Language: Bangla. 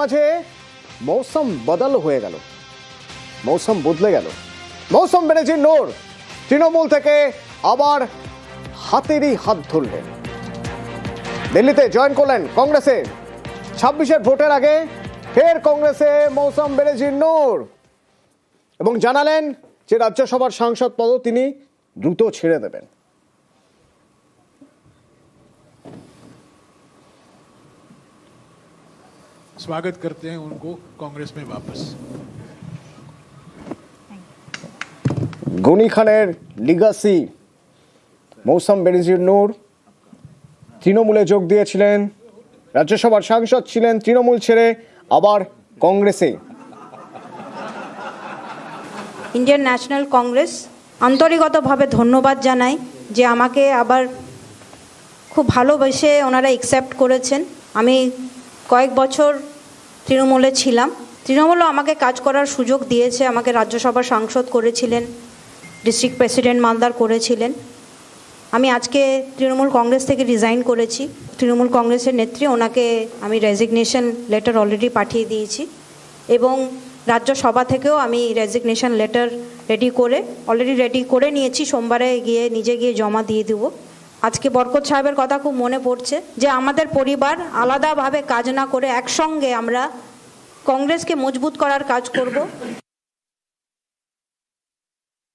মাঝে মৌসুম বদল হয়ে গেল। মৌসুম বদলে গেল। মৌসুম ব্যানার্জির নোর, তৃণমূল থেকে আবার হাতেরই হাত ধরলেন। দিল্লিতে জয়েন করলেন কংগ্রেসে। ছাব্বিশের ভোটের আগে ফের কংগ্রেসে মৌসুম ব্যানার্জির নোর। এবং জানালেন যে রাজ্যসভার সাংসদ পদও তিনি দ্রুত ছেড়ে দেবেন। स्वागत करते हैं उनको कांग्रेस में वापस গনি খানের লিগাসি মৌসুম বেনজির নূর তৃণমূলে যোগ দিয়েছিলেন রাজ্যসভার সাংসদ ছিলেন তৃণমূল ছেড়ে আবার কংগ্রেসে ইন্ডিয়ান ন্যাশনাল কংগ্রেস আন্তরিকতভাবে ধন্যবাদ জানাই যে আমাকে আবার খুব ভালোবেসে ওনারা অ্যাকসেপ্ট করেছেন আমি কয়েক বছর তৃণমূলে ছিলাম। তৃণমূলও আমাকে কাজ করার সুযোগ দিয়েছে, আমাকে রাজ্যসভার সাংসদ করেছিলেন, ডিস্ট্রিক্ট প্রেসিডেন্ট মালদার করেছিলেন। আমি আজকে তৃণমূল কংগ্রেস থেকে রিজাইন করেছি। তৃণমূল কংগ্রেসের নেত্রী, ওনাকে আমি রেজিগনেশন লেটার অলরেডি পাঠিয়ে দিয়েছি এবং রাজ্যসভা থেকেও আমি রেজিগনেশন লেটার রেডি করে, অলরেডি রেডি করে নিয়েছি। সোমবারে গিয়ে নিজে গিয়ে জমা দিয়ে দেবো। আজকে বরকত সাহেবের কথা খুব মনে পড়ছে যে আমাদের পরিবার আলাদাভাবে কাজ না করে একসঙ্গে আমরা কংগ্রেসকে মজবুত করার কাজ করব।